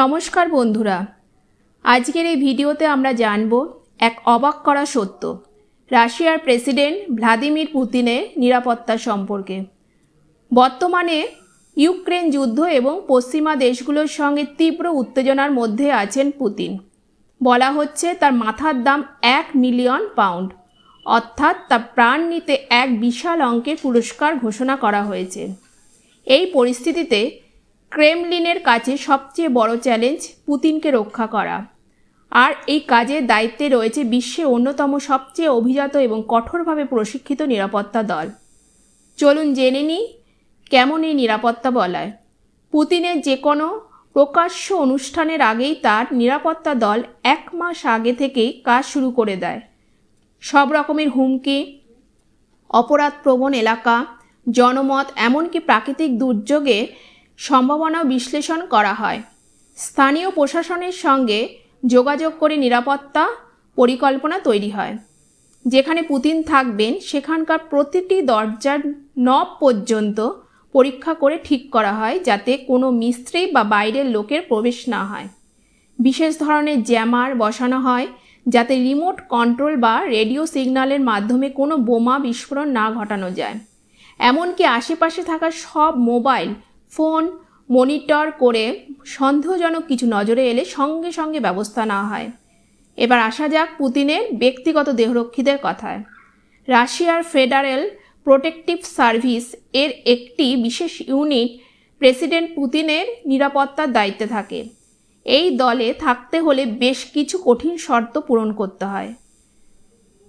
নমস্কার বন্ধুরা। আজকের এই ভিডিওতে আমরা জানব এক অবাক করা সত্য। রাশিয়ার প্রেসিডেন্ট ভ্লাদিমির পুতিনের নিরাপত্তা সম্পর্কে। বর্তমানে ইউক্রেন যুদ্ধ এবং পশ্চিমা দেশগুলোর সঙ্গে তীব্র উত্তেজনার মধ্যে আছেন পুতিন। বলা হচ্ছে তার মাথার দাম এক মিলিয়ন পাউন্ড। অর্থাৎ তার প্রাণ নিতে এক বিশাল অঙ্কের পুরস্কার ঘোষণা করা হয়েছে। এই পরিস্থিতিতে ক্রেমলিনের কাছে সবচেয়ে বড় চ্যালেঞ্জ পুতিনকে রক্ষা করা। আর এই কাজের দায়িত্বে রয়েছে বিশ্বের অন্যতম সবচেয়ে অভিজাত এবং কঠোরভাবে প্রশিক্ষিত নিরাপত্তা দল। চলুন জেনে নিই, কেমন এই নিরাপত্তা বলায়? পুতিনের যে কোনো প্রকাশ্য অনুষ্ঠানের আগেই তার নিরাপত্তা দল এক মাস আগে থেকেই কাজ শুরু করে দেয়। সব রকমের হুমকি, অপরাধপ্রবণ এলাকা, জনমত, এমনকি প্রাকৃতিক দুর্যোগে সম্ভাবনা বিশ্লেষণ করা হয়। স্থানীয় প্রশাসনের সঙ্গে যোগাযোগ করে নিরাপত্তা পরিকল্পনা তৈরি হয়। যেখানে পুতিন থাকবেন, সেখানকার প্রতিটি দরজার নব পর্যন্ত পরীক্ষা করে ঠিক করা হয় যাতে কোনো মিস্ত্রি বা বাইরের লোকের প্রবেশ না হয়। বিশেষ ধরনের জ্যামার বসানো হয় যাতে রিমোট কন্ট্রোল বা রেডিও সিগন্যালের মাধ্যমে কোনো বোমা বিস্ফোরণ না ঘটানো যায়। এমনকি আশেপাশে থাকা সব মোবাইল ফোন, মনিটর করে সন্দেহজনক কিছু নজরে এলে সঙ্গে সঙ্গে ব্যবস্থা নেওয়া হয়। এবার আসা যাক পুতিনের ব্যক্তিগত দেহরক্ষীদের কথায়। রাশিয়ার ফেডারেল প্রোটেকটিভ সার্ভিস এর একটি বিশেষ ইউনিট প্রেসিডেন্ট পুতিনের নিরাপত্তার দায়িত্বে থাকে। এই দলে থাকতে হলে বেশ কিছু কঠিন শর্ত পূরণ করতে হয়।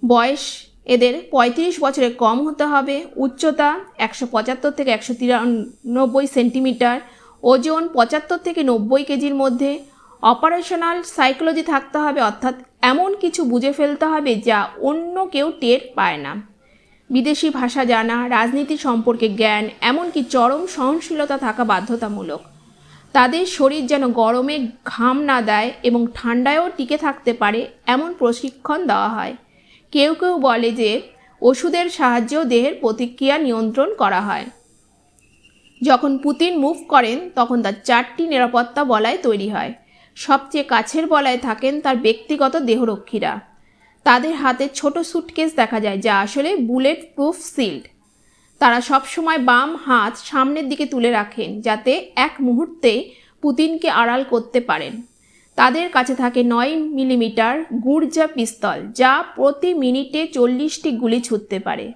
বয়স এদের ৩৫ বছরে কম হতে হবে। উচ্চতা একশো পঁচাত্তর থেকে একশো তিরানব্বই সেন্টিমিটার, ওজন পঁচাত্তর থেকে নব্বই কেজির মধ্যে। অপারেশনাল সাইকোলজি থাকতে হবে, অর্থাৎ এমন কিছু বুঝে ফেলতে হবে যা অন্য কেউ টের পায় না। বিদেশি ভাষা জানা, রাজনীতি সম্পর্কে জ্ঞান, এমনকি চরম সহনশীলতা থাকা বাধ্যতামূলক। তাদের শরীর যেন গরমে ঘাম না দেয় এবং ঠান্ডায়ও টিকে থাকতে পারে, এমন প্রশিক্ষণ দেওয়া হয়। কেউ কেউ বলে যে ওষুধের সাহায্যেও দেহের প্রতিক্রিয়া নিয়ন্ত্রণ করা হয়। যখন পুতিন মুভ করেন, তখন তার চারটি নিরাপত্তা বলায় তৈরি হয়। সবচেয়ে কাছের বলায় থাকেন তার ব্যক্তিগত দেহরক্ষীরা। তাদের হাতে ছোট সুটকেস দেখা যায়, যা আসলে বুলেট প্রুফ সিল্ড তারা সবসময় বাম হাত সামনের দিকে তুলে রাখেন, যাতে এক মুহূর্তে পুতিনকে আড়াল করতে পারেন। তাদের কাছে থাকে নয় মিলিমিটার গুর্জা পিস্তল, যা প্রতি মিনিটে চল্লিশটি গুলি ছুটতে পারে।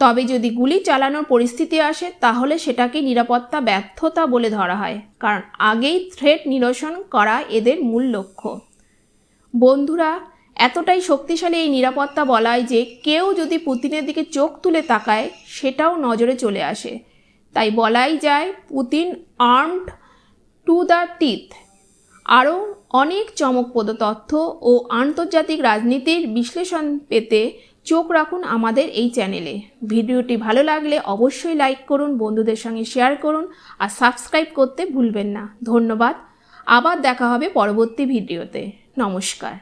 তবে যদি গুলি চালানোর পরিস্থিতি আসে, তাহলে সেটাকে নিরাপত্তা, ব্যর্থতা বলে ধরা হয়, কারণ আগেই থ্রেট নিরসন করা এদের মূল লক্ষ্য। বন্ধুরা, এতটাই শক্তিশালী এই নিরাপত্তা বলায় যে কেউ যদি পুতিনের দিকে চোখ তুলে তাকায়, সেটাও নজরে চলে আসে। তাই বলাই যায়, Putin armed to the teeth আরও অনেক চমকপ্রদ তথ্য ও আন্তর্জাতিক রাজনীতির বিশ্লেষণ পেতে চোখ রাখুন আমাদের এই চ্যানেলে। ভিডিওটি ভালো লাগলে অবশ্যই লাইক করুন, বন্ধুদের সঙ্গে শেয়ার করুন আর সাবস্ক্রাইব করতে ভুলবেন না। ধন্যবাদ। আবার দেখা হবে পরবর্তী ভিডিওতে। নমস্কার।